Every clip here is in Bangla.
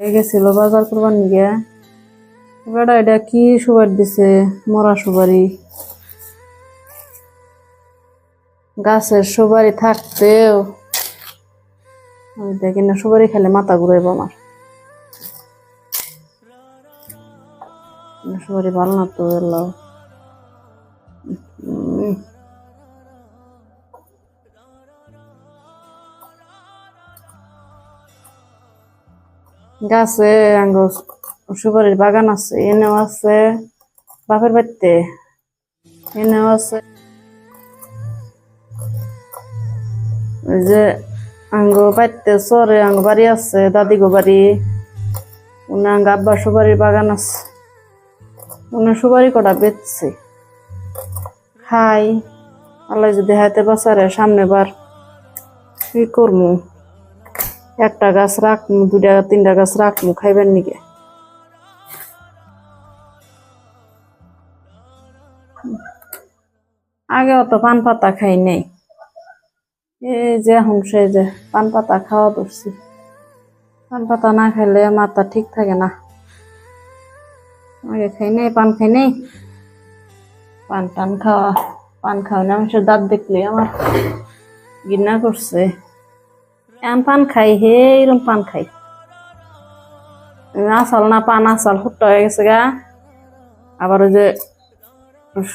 গেছিল, বাজার করবার নিগে। বেড়া, এটা কি সুবার দিছে? মরা সুবারি গাছের সুবারি থাকতেও দেখি না সুবারি খেলে মাথা ঘুরাইব আমার। সুবারি ভালো না তো এলাও। গাছে আঙ্গ সুপারির বাগান আছে, এনেও আছে, বাপের বাড়িতে এনেও আছে। যে আঙ্গ বাড়িতে চরে আঙ্গ বাড়ি আছে, দাদিগো বাড়ি, উনি আঙ্গ আব্বা সুপারির বাগান আছে। উনি সুপারি কটা বেচছে? খাই, আল্লাহ যদি হাতে বাঁচারে সামনে বার, কি করব একটা গাছ রাখমু দুটা তিনটা গাছ রাখমু খাইবেন নিকে? আগে অত পান পাতা খাই নাই। এই যে এখন যে পান পাতা খাওয়া ধরছি। পান পাতা না খাইলে মাথা ঠিক থাকে না। আগে খাই নাই, পান খাই নাই। পান টান খাওয়া, পান খাওয়া না মানুষের দাঁত দেখলে আমার ঘৃণা করছে। এমন পান খাই হে এরম পান খাই। আসল না পান আসল হুট্টা হয়ে গেছে গা। আবার ওই যে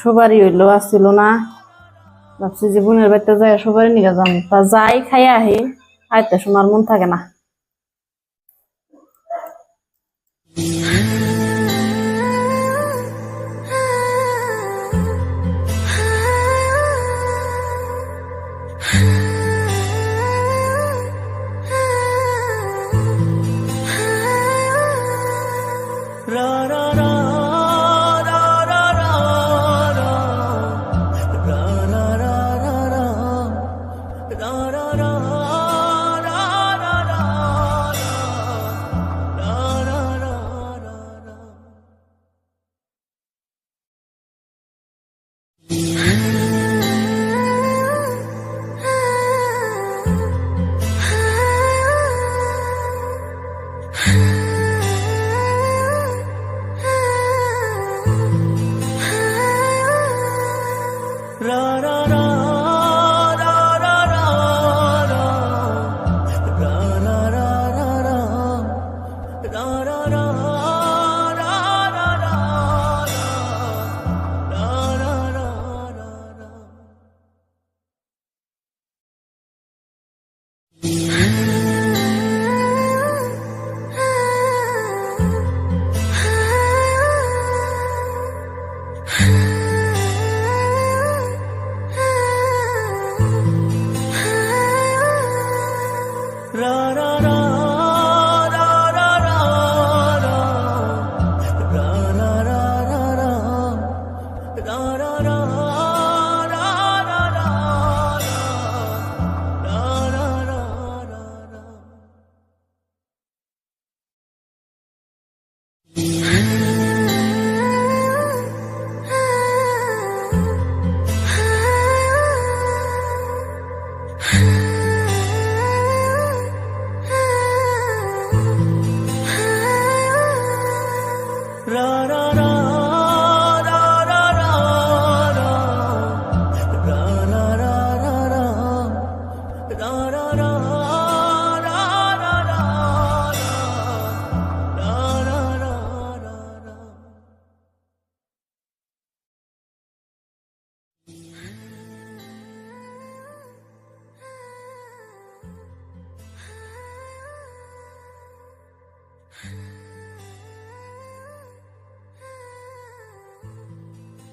সুবারি হইল আসছিল না। ভাবছি যে বোনের বাড়িতে যাই সুবারি নিয়ে যাম। তা যাই, খাই আহি আয়তে শোনার মন থাকে না। Mm.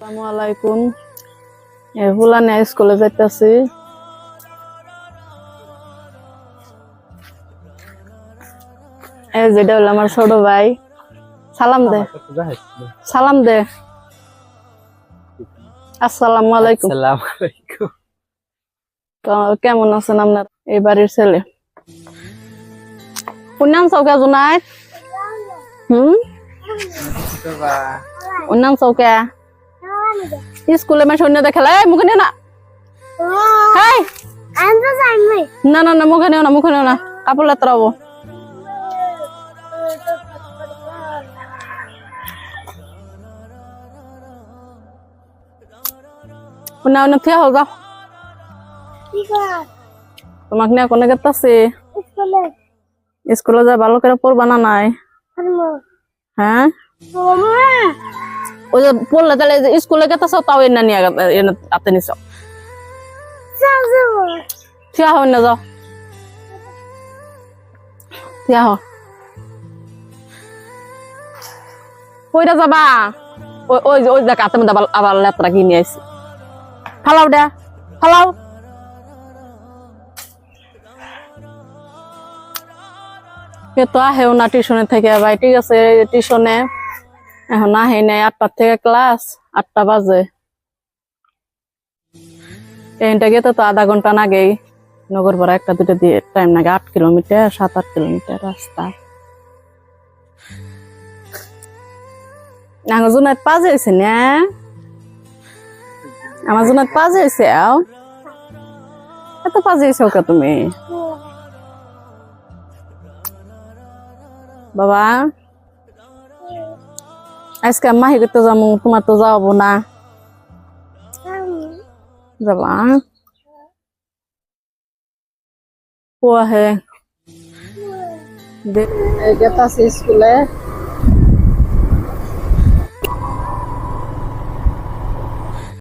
আসসালামু আলাইকুম। এ ফুলানে স্কুলে যাইতাছি। যেটা হলো আমার ছোট ভাই। সালাম দে। সালাম দে। আসসালামু আলাইকুম। আসসালামু আলাইকুম। তো কেমন আছেন আপনার? এই বাড়ির ছেলে? উন্নান চৌকা জোনাই হুম? উন্নান চৌকা? স্কুলে মানে সৈন্য দেখালে মুখে নিও না। হাই। না না না মুখে নিও না মুখে নিও না। কাপড় লেত্রা না না থিয়া হও যাও তোমাকে নিয়ে কোনে গেতাছি? স্কুলে। যা ভালো করে পড়বা না নাই? হ্যাঁ? ওই যে পড়লে তাহলে স্কুলে গেতাছ তাও এনে নিয়ে আতে নিছ। থিয়া হও না যাও। থিয়া হও। কইরা যাবা? ওই ওই যে- ওই দেখ মধ্যে আবার- লেত্রা কিনে আইছি। ফালাও দে ফালাও তো আহেও না টিউশনে থেকে, ভাই। ঠিক আছে, টিউশনে। এখন আহে নাই, আটটার থেকে ক্লাস, আটটা বাজে। ট্রেনটা গেতে তো আধা ঘণ্টা আগেই। নগর পাড়া একটা দুটো দিয়ে টাইম লাগে আট কিলোমিটার সাত, আট কিলোমিটার রাস্তা। আমার জুনাত পাঁচ হয়েছে না? আমার জুনাত পাঁচ হয়েছে আও এত পাঁচ হয়েছে ওকে তুমি বাবা আজকে মাহি করতে যাবো তোমার তো যাবো না যাবা পোয়া হে গেতাছি স্কুলে